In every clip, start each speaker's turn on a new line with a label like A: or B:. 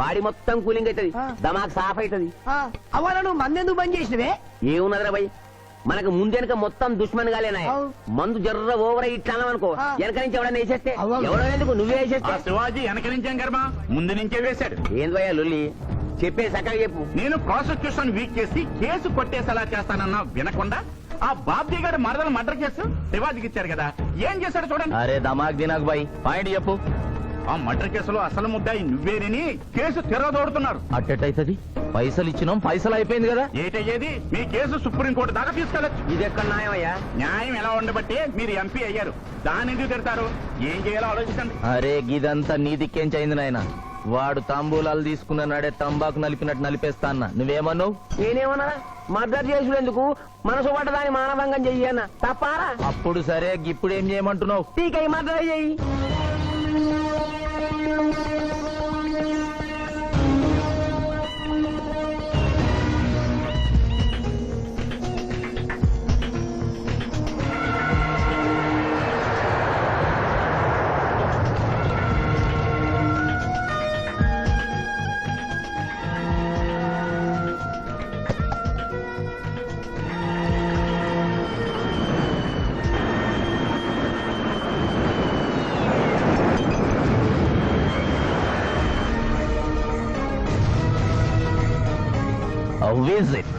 A: Body మొత్తం cooling అవుతుంది. దమాక్ సాఫ్ అవుతుంది.
B: అవ్వాల నువ్వు మందెందుకు బంద్ చేసినవే?
A: ఏమున్నదిరా భయ్? మనకు ముందెనక మొత్తం దుష్మన్ గాలేనా. మందు జర్ర ఓవర్ ఇట్లా అనుకో. వెనక నుంచి ఎవడన్నా వేసేస్తే. ఎవడో ఎందుకు? నువ్వే వేసేస్తే?
C: శివాజీ వెనక నుంచేం కర్మ? ముందు నుంచే వేశాడు.
A: ఏంది భయ్యా లొల్లి? చెప్పే సక్కగా చెప్పు.
C: నేను ప్రాసిక్యూషన్ వీక్ చేసి కేసు కొట్టేసేలా చేస్తానన్నా వినకుండా ఆ బాబ్జీ గారి మరదలు మర్డర్ కేసు శివాజీకి ఇచ్చారు కదా. ఏం చేశాడు చూడండి.
D: అరే దమాక్ దినాక్ బాయ్ పాయింట్ చెప్పు.
C: ఆ మర్డర్ కేసులో అసలు ముద్దాయి నువ్వేనని కేసు తిరగదోడుతున్నారు
D: అట్టెట్టయితది? పైసలు ఇచ్చినాం పైసలు అయిపోయింది కదా?
C: ఏటయ్యేది? మీ కేసు సుప్రీంకోర్టు దాకా తీసుకెళ్ళొచ్చు
A: ఇది ఎక్కడ న్యాయమయ్యా?
C: న్యాయం ఎలా ఉండబట్టి మీరు ఎంపీ అయ్యారు. దాని ఎందుకు తిడతారు? ఏం చేయాలో ఆలోచించండి.
D: అరే గిదంతా నీ దిక్కేంచైంది నాయన? వాడు తాంబూలాలు తీసుకున్న నాడే తంబాకు నలిపినట్టు నలిపేస్తా అన్న. నువ్వేమన్నావు?
A: నేనేమన్నా మర్డర్ చేసుడు ఎందుకు మనసు పడ్డదాన్ని మానభంగం చెయ్యన్న. తప్పారా?
D: అప్పుడు సరే ఇప్పుడు ఏం చేయమంటున్నావు?
A: టీకై మర్డర్ చెయ్యి.
D: visit.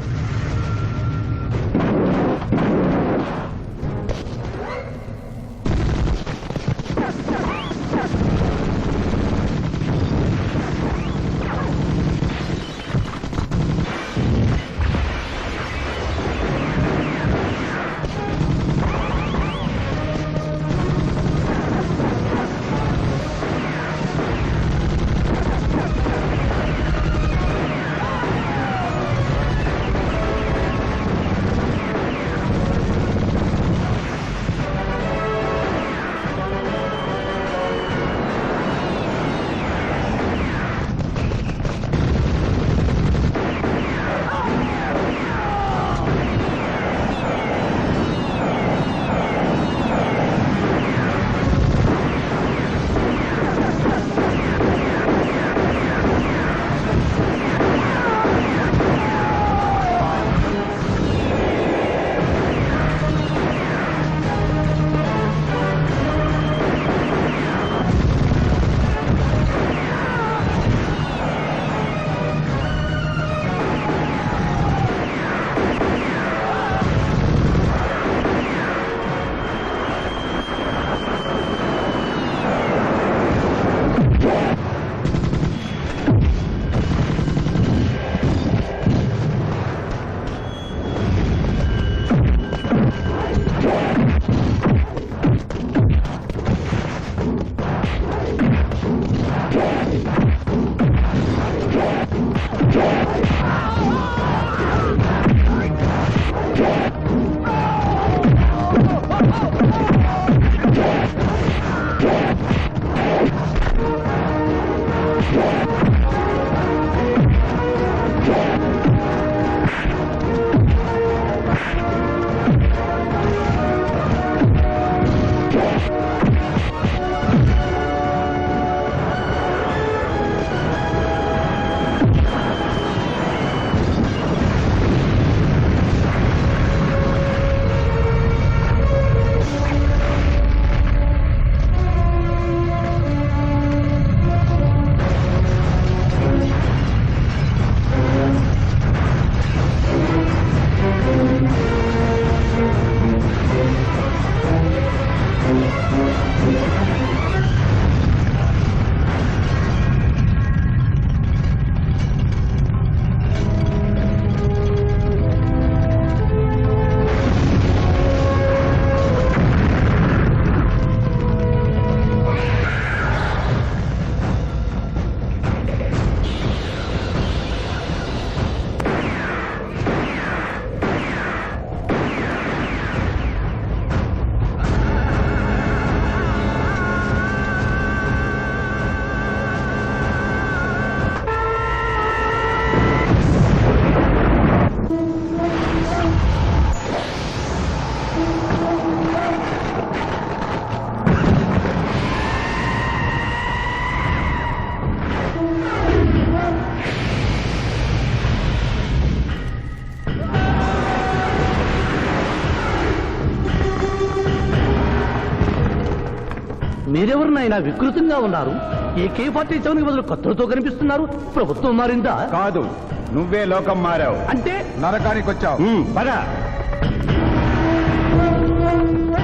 E: మీరెవరినైనా వికృతంగా ఉన్నారు? ఏకే పార్టీ చౌనికి బదులు కత్తులతో కనిపిస్తున్నారు? ప్రభుత్వం మారిందా?
F: కాదు నువ్వే లోకం మారావు.
E: అంటే?
F: నరకానికి వచ్చావు. పద.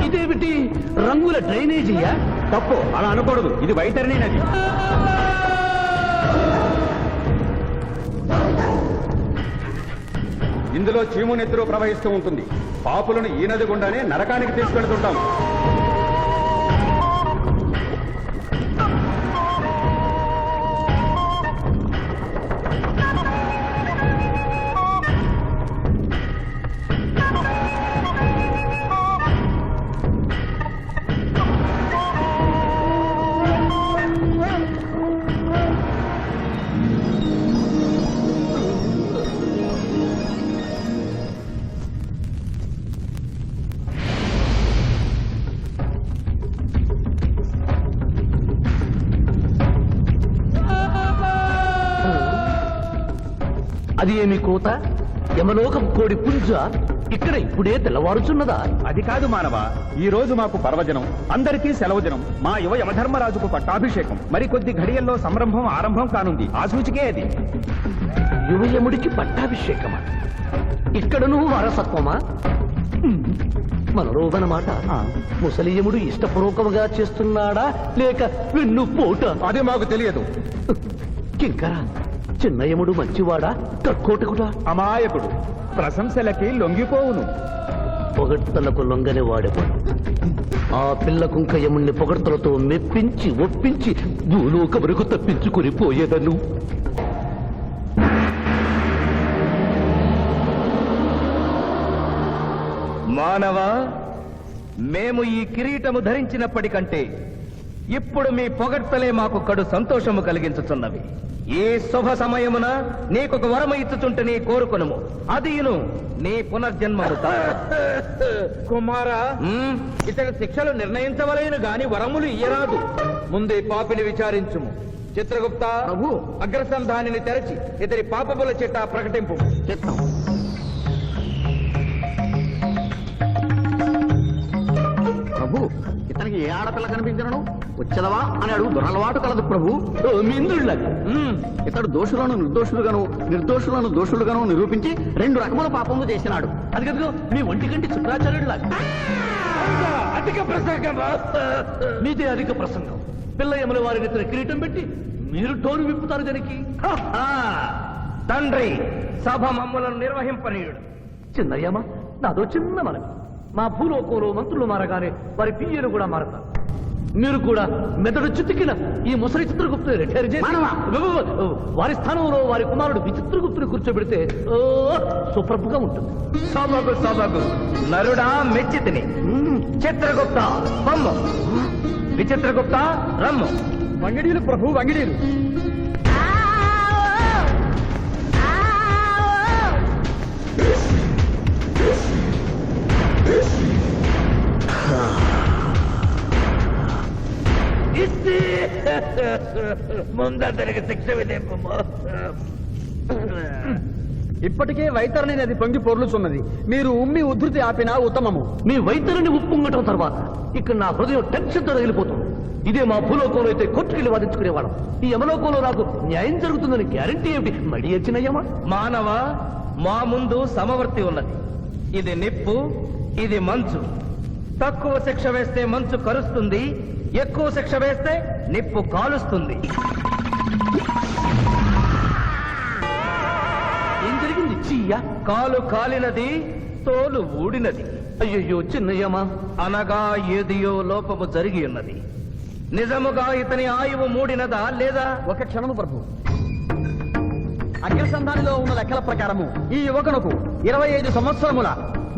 E: ఇదేమిటి? రంగుల డ్రైనేజీయా?
F: తప్పు అలా అనకూడదు. ఇది వైతరిణి నది. ఇందులో చీము నెత్తురు ప్రవహిస్తూ ఉంటుంది. పాపులను ఈ నది గుండానే నరకానికి తీసుకెళ్తుంటాం.
E: అది ఏమి కోత? యమలోకం కోడి పుంజ ఇక్కడ ఇప్పుడే తెల్లవారుచున్నదా?
F: అది కాదు మానవ ఈ రోజు మాకు పర్వదినం. అందరికీ సెలవు దినం. మా యువ యమధర్మరాజుకు పట్టాభిషేకం. మరి కొద్ది ఘడియల్లో సంరంభం ఆరంభం కానుంది. ఆ సూచికే అది.
E: యువయముడికి పట్టాభిషేకమా? ఇక్కడను వారసత్వమా? హ్మ్. మనలోదనమాట ముసలియముడు ఇష్టపూర్వకముగా చేస్తున్నాడా లేక వెన్ను పోట
F: అది మాకు తెలియదు.
E: కింకర. చిన్నయముడు మంచివాడా? కక్కోటకుడా
F: అమాయకుడు. ప్రశంసలకి లొంగిపోవును.
E: పొగడ్తలకు లొంగని వాడెవడు? ఆ పిల్ల కుంకయముణ్ణి పొగడ్తలతో మెప్పించి ఒప్పించి భూలోక వరకు తప్పించుకుని పోయేదను.
G: మానవ మేము ఈ కిరీటము ధరించినప్పటికంటే ఇప్పుడు మీ పొగడ్తలే మాకు కడు సంతోషము కలిగించుచున్నవి. ఈ శుభ సమయమున నీకొక వరము ఇచ్చుచుంటే నీ కోరుకొనుము. అదియును నీ పునర్జన్మము
H: కుమారా ఇతడి శిక్షలు నిర్ణయించవలేను గాని వరములు ఇయ్యరాదు. ముందే పాపిని విచారించుము. చిత్రగుప్త ప్రభు. అగ్రసంధానిని తెరచి ఇతడి పాపముల చిట్టా ప్రకటింపు. చిత్తం
A: ఏ ఆడపిల్ల కనిపించను వచ్చదవా అని అడుగు. దురలవాటు కలదు ప్రభు.
E: మిందుళ్ళకి
A: ఇతడు దోషులను నిర్దోషులుగాను నిర్దోషులను దోషులుగాను నిరూపించి రెండు రకముల పాపములు చేసినాడు.
E: అది కదుగో మీ ఒంటికంటి శుక్రాచార్యుడులా
H: అధిక ప్రసంగమా
E: మీదే అధిక ప్రసంగం. పిల్లయముల వారిని ఇతర కిరీటం పెట్టి మీరు టోరు విప్పుతారు దానికి
G: తండ్రి సభ మమ్మలను నిర్వహింపనీయుడు.
E: చిన్నయ్యమ్మ నాదో చిన్న మనవి. మా భూలోకంలో మంత్రులు మారగానే వారి పియ్యలు కూడా మారతారు. మీరు కూడా మెదడు చుట్టుకిన ఈ ముసలి చిత్రగుప్తుని రిటైర్ చేసి! వారి స్థానంలో వారి కుమారుడు విచిత్రగుప్తుని కూర్చోబెడితే ఓ సుప్రభుగా ఉంటుంది.
G: సభకు సభకు నరుడా మెచ్చితిని. చిత్రగుప్త బొమ్మ. విచిత్రగుప్త రమ్ము.
F: వంగిడీలు ప్రభు వంగిడీలు.
E: ముందరికి శిక్ష విధింపు
F: ఇప్పటికే వైతరణి నది పొంగి పొర్లుచున్నది. మీరు ఉమ్మి ఉద్ధృతి ఆపినా ఉత్తమము.
E: మీ వైద్యుని ఉప్పొంగటం తర్వాత ఇక్కడ నా హృదయం టెన్షన్తో రగిలిపోతుంది ఇదే మా భూలోకంలో అయితే కొట్టుకెళ్ళి వాదించుకునేవాళ్ళం. ఈ యమలోకంలో నాకు న్యాయం జరుగుతుందని గ్యారంటీ ఏమిటి? మడి వచ్చినయ్యమా
G: మానవ మా ముందు సమవర్తి ఉన్నది. ఇది నిప్పు ఇది మంచు. తక్కువ శిక్ష వేస్తే మంచు కరుస్తుంది ఎక్కువ శిక్ష వేస్తే నిప్పు కాలుస్తుంది.
E: ఏం జరిగింది? చీయ?
G: కాలు కాలినది తోలు ఊడినది.
E: అయ్యయ్యో చిన్నయ్యమా
G: అనగా ఏదియో లోపము జరిగి ఉన్నది. నిజముగా ఇతని ఆయువు మూడినదా లేదా?
F: ఒక క్షణము ప్రభు. అగ్రసంధానిలో ఉన్న లెక్కల ప్రకారము ఈ యువకునకు ఇరవై ఐదు సంవత్సరముల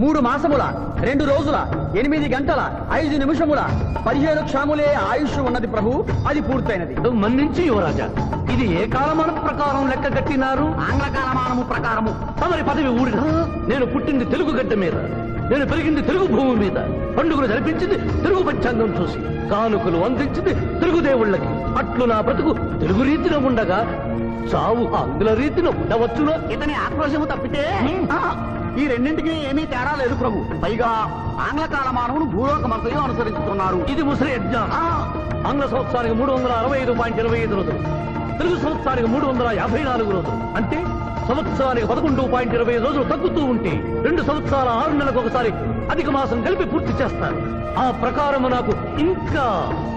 F: మూడు మాసముల రెండు రోజుల ఎనిమిది గంటల ఐదు నిమిషముల పదిహేను క్షాములే ఆయుష్ ఉన్నది ప్రభు అది పూర్తయినది.
E: మన్నించి యువరాజా ఇది ఏ కాలమాన ప్రకారం లెక్క కట్టినారు?
A: ఆంగ్ల కాలమానము ప్రకారము.
E: తమరి పదవి ఊడిన నేను పుట్టింది తెలుగు గడ్డ మీద నేను పెరిగింది తెలుగు భూమి మీద. పండుగలు జరిపించింది తెలుగు పంచాంగం చూసి కానుకలు అందించింది తెలుగు దేవుళ్ళకి. అట్లు నా బ్రతుకు తెలుగు రీతిలో ఉండగా చావు ఆంగ్ల రీతిలో ఉండవచ్చునో?
A: ఇతని ఆక్రోశము తప్పితే? ఈ రెండింటికి ఏమీ తేడా లేదు ప్రభు. పైగా ఆంగ్ల కాలమానవును భూలోకమంతయు అనుసరించుతున్నారు
E: ఇది ముసలి అజ్ఞానం ఆంగ్ల సంవత్సరానికి మూడు వందల అరవై ఐదు పాయింట్ ఇరవై ఐదు రోజులు. తెలుగు సంవత్సరానికి మూడు వందల యాభై నాలుగు రోజులు. అంటే సంవత్సరానికి పదకొండు పాయింట్ ఇరవై ఐదు రోజులు తగ్గుతూ ఉంటే రెండు సంవత్సరాల ఆరు నెలలకు ఒకసారి అధిక మాసం కలిపి పూర్తి చేస్తారు. ఆ ప్రకారం నాకు ఇంకా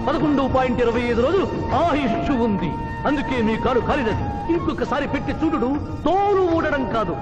E: పదకొండు పాయింట్ ఇరవై ఐదు రోజులు ఆయుష్ ఉంది. అందుకే మీ కాలు కాలినది. ఇంకొకసారి పెట్టి చూడుడు తోలు ఊడడం కాదు.